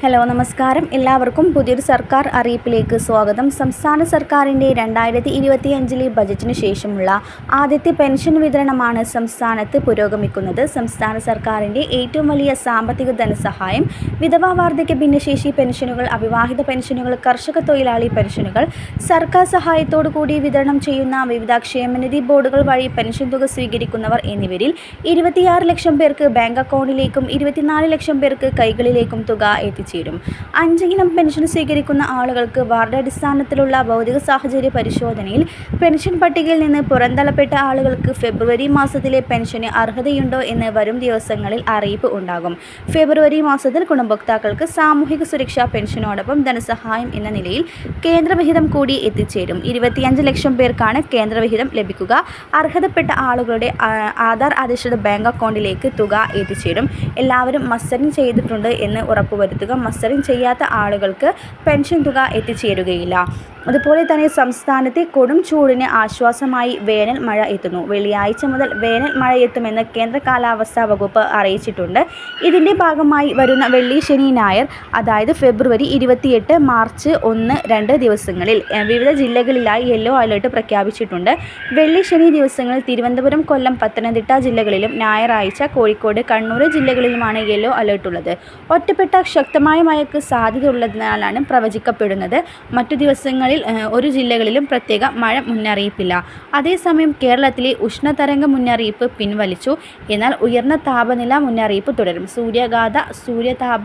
Hello നമസ്കാരം. എല്ലാവർക്കും പുതിയൊരു സർക്കാർ അറിയിപ്പിലേക്ക് സ്വാഗതം. സംസ്ഥാന സർക്കാരിന്റെ രണ്ടായിരത്തി ഇരുപത്തി അഞ്ചിലെ ബജറ്റിന് ശേഷമുള്ള ആദ്യത്തെ പെൻഷൻ വിതരണമാണ് സംസ്ഥാനത്ത് പുരോഗമിക്കുന്നത്. സംസ്ഥാന സർക്കാരിന്റെ ഏറ്റവും വലിയ സാമ്പത്തിക ധനസഹായം വിധവാ വാർദ്ധക്യ ഭിന്നശേഷി പെൻഷനുകൾ അവിവാഹിത പെൻഷനുകൾ കർഷക തൊഴിലാളി പെൻഷനുകൾ സർക്കാർ സഹായത്തോടു കൂടി വിതരണം ചെയ്യുന്ന വിവിധ ക്ഷേമനിധി ബോർഡുകൾ വഴി പെൻഷൻ തുക സ്വീകരിക്കുന്നവർ എന്നിവരിൽ ഇരുപത്തിയാറ് ലക്ഷം പേർക്ക് ബാങ്ക് അക്കൗണ്ടിലേക്കും ഇരുപത്തിനാല് ലക്ഷം പേർക്ക് കൈകളിലേക്കും തുക എത്തിച്ചേരും. അഞ്ച് പെൻഷൻ സ്വീകരിക്കുന്ന ആളുകൾക്ക് വാർഡടിസ്ഥാനത്തിലുള്ള ഭൗതിക സാഹചര്യ പരിശോധനയിൽ പെൻഷൻ പട്ടികയിൽ നിന്ന് പുറന്തള്ളപ്പെട്ട ആളുകൾക്ക് ഫെബ്രുവരി മാസത്തിലെ പെൻഷന് അർഹതയുണ്ടോ എന്ന് വരും ദിവസങ്ങളിൽ അറിയിപ്പ് ഉണ്ടാകും. ഫെബ്രുവരി മാസത്തിൽ ഗുണഭോക്താക്കൾക്ക് സാമൂഹിക സുരക്ഷാ പെൻഷനോടൊപ്പം ധനസഹായം എന്ന നിലയിൽ കേന്ദ്രവിഹിതം കൂടി എത്തിച്ചേരും. ഇരുപത്തിയഞ്ച് ലക്ഷം പേർക്കാണ് കേന്ദ്രവിഹിതം ലഭിക്കുക. അർഹതപ്പെട്ട ആളുകളുടെ ആധാർ അധിഷ്ഠിത ബാങ്ക് അക്കൗണ്ടിലേക്ക് തുക എത്തിച്ചേരും. എല്ലാവരും മസ്റ്ററിംഗ് ചെയ്തിട്ടുണ്ട് എന്ന് ഉറപ്പുവരുത്തുക. മസ്റ്ററിംഗ് ചെയ്യാത്ത ആളുകൾക്ക് പെൻഷൻ തുക എത്തിച്ചേരുകയില്ല. അതുപോലെ തന്നെ സംസ്ഥാനത്തെ കൊടും ചൂടിന് ആശ്വാസമായി വേനൽ മഴ എത്തുന്നു. വെള്ളിയാഴ്ച മുതൽ വേനൽ മഴ എത്തുമെന്ന് കേന്ദ്ര കാലാവസ്ഥാ വകുപ്പ് അറിയിച്ചിട്ടുണ്ട്. ഇതിന്റെ ഭാഗമായി വരുന്ന വെള്ളി ശനി ഞായർ അതായത് ഫെബ്രുവരി ഇരുപത്തിയെട്ട് മാർച്ച് ഒന്ന് രണ്ട് ദിവസങ്ങളിൽ വിവിധ ജില്ലകളിലായി യെല്ലോ അലേർട്ട് പ്രഖ്യാപിച്ചിട്ടുണ്ട്. വെള്ളി ശനി ദിവസങ്ങളിൽ തിരുവനന്തപുരം കൊല്ലം പത്തനംതിട്ട ജില്ലകളിലും ഞായറാഴ്ച കോഴിക്കോട് കണ്ണൂർ ജില്ലകളിലുമാണ് യെല്ലോ അലേർട്ട് ഉള്ളത്. ഒറ്റപ്പെട്ട ശക്തമായ മഴയ്ക്ക് സാധ്യത സാധ്യതയുള്ളതിനാലാണ് പ്രവചിക്കപ്പെടുന്നത്. മറ്റു ദിവസങ്ങളിൽ ഏഹ്, ഒരു ജില്ലകളിലും പ്രത്യേക മഴ മുന്നറിയിപ്പില്ല. അതേസമയം കേരളത്തിലെ ഉഷ്ണതരംഗ മുന്നറിയിപ്പ് പിൻവലിച്ചു. എന്നാൽ ഉയർന്ന താപനില മുന്നറിയിപ്പ് തുടരും. സൂര്യാഘാത സൂര്യതാപ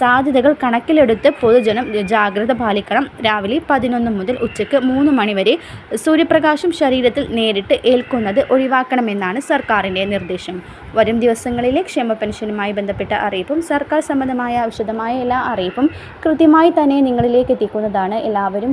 സാധ്യതകൾ കണക്കിലെടുത്ത് പൊതുജനം ജാഗ്രത പാലിക്കണം. രാവിലെ പതിനൊന്ന് മുതൽ ഉച്ചയ്ക്ക് മൂന്ന് മണിവരെ സൂര്യപ്രകാശം ശരീരത്തിൽ നേരിട്ട് ഏൽക്കുന്നത് ഒഴിവാക്കണമെന്നാണ് സർക്കാരിന്റെ നിർദ്ദേശം. വരും ദിവസങ്ങളിലെ ക്ഷേമ പെൻഷനുമായി ബന്ധപ്പെട്ട അറിയിപ്പും സർക്കാർ സംബന്ധമായ വിശദമായ എല്ലാ അറിയിപ്പും കൃത്യമായി തന്നെ നിങ്ങളിലേക്ക് എത്തിക്കുന്നതാണ്. എല്ലാവരും